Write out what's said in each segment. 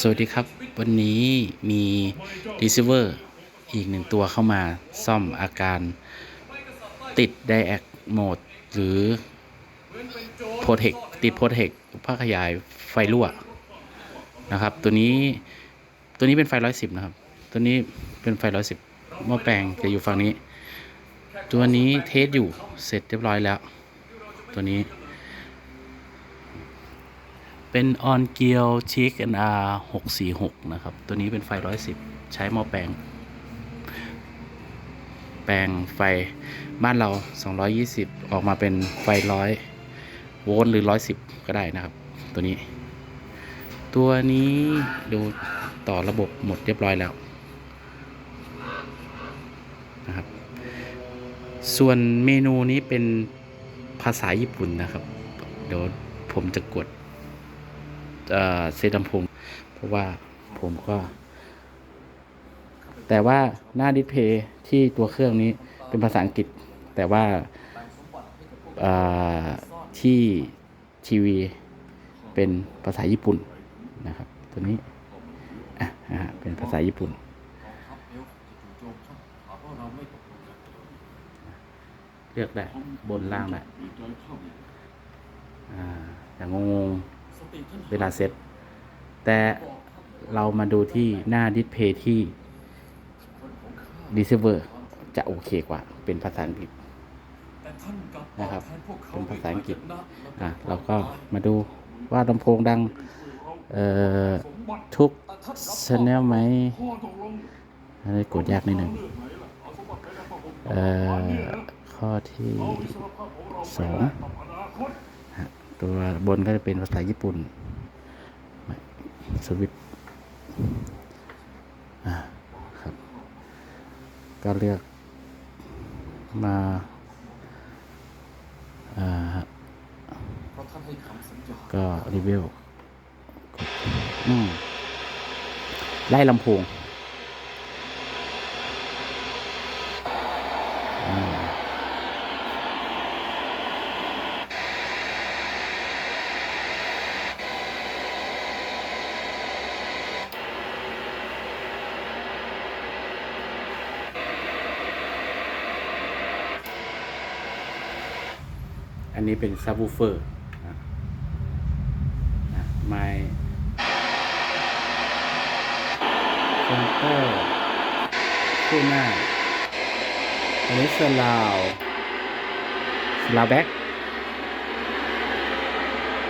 สวัสดีครับ วันนี้มี receiver อีกหนึ่งตัวเข้ามาซ่อมอาการติด Diac Mode หรือ Protect ติด Protect ผ้าขยายไฟรั่วนะครับ ตัวนี้ตัวนี้เป็นไฟ 110 นะครับ ตัวนี้เป็นไฟ 110หม้อแปลงจะอยู่ฝั่งนี้ ตัวนี้เทสอยู่เสร็จเรียบร้อยแล้ว ตัวนี้ เป็นออนเกียวชิค NR 646นะครับ ตัวนี้เป็นไฟ110ใช้หม้อแปลง แปลงไฟบ้านเรา 220 ออกมาเป็นไฟ100โวลต์หรือ110ก็ได้นะครับ ตัวนี้ ตัวนี้ดูต่อระบบหมดเรียบร้อยแล้วนะครับ ส่วนเมนูนี้เป็นภาษาญี่ปุ่นนะครับ เดี๋ยวผมจะกด เซตลำโพงเพราะว่าผมก็ แต่ว่าหน้าดิสเพย์ที่ตัวเครื่องนี้เป็นภาษาอังกฤษ แต่ว่าที่ทีวีเป็นภาษาญี่ปุ่นนะครับ ตัวนี้เป็นภาษาญี่ปุ่น เลือกได้บนล่างได้อ่าอย่างงง เวลาเซตแต่เรามาดูที่หน้าดิสเพย์ที่ receiver จะโอเคกว่าเป็นภาษาอังกฤษนะครับ เป็นภาษาอังกฤษอะเราก็มาดูว่าลำโพงดังเอ่อทุกชแนลไหมอันนี้กดยากนิดหนึ่งเอ่อข้อที่สอง ตัวบนก็จะเป็นภาษาญี่ปุ่น สวิตช์อ่าครับ ก็เลือกมาก็รีวิวไล่ลำโพง อันนี้เป็นซับวูเฟอร์ไมคอมเตอร์คู่หน้า อันนี้สลาวสลาวแบ็ก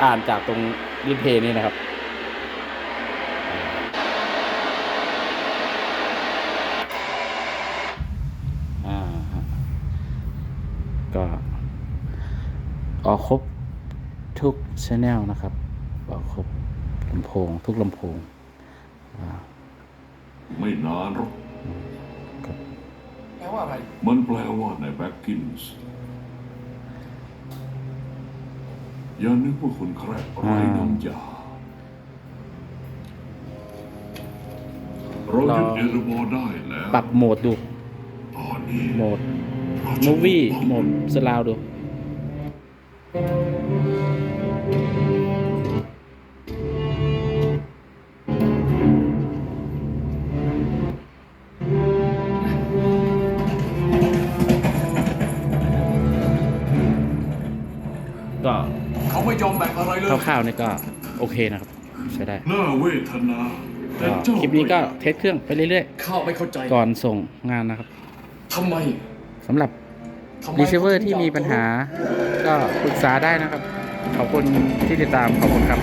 อ่านจากตรงดิสเพย์นี่นะครับอ่าฮะก็ ออกครบทุกชแนลนะครับ ออกครบลำโพง ทุกลำโพงอ่าไม่นานหรอกครับแปลว่าอะไร มันแปลว่าในแบ็กกินส์อย่านึกว่าคุณแคร์ไร้น้ำยาเรายึดเอรโมได้แล้ว ปรับโหมดดู ตอนนี้ โหมดเราจะมูวี่ โหมดสลาวดู ก็เขาไม่ยอมแบ่งอะไรเลยคร่าวๆนี่ก็โอเคนะครับ ใช้ได้น่าเวทนาแต่ก็เจ้าคลิปนี้ก็เทสเครื่องไปเรื่อยข้าไม่เข้าใจๆก่อนส่งงานนะครับทำไมสำหรับ รีเซิร์ฟเวอร์ที่มีปัญหาก็ปรึกษาได้นะครับ ขอบคุณที่ติดตามขอบคุณครับ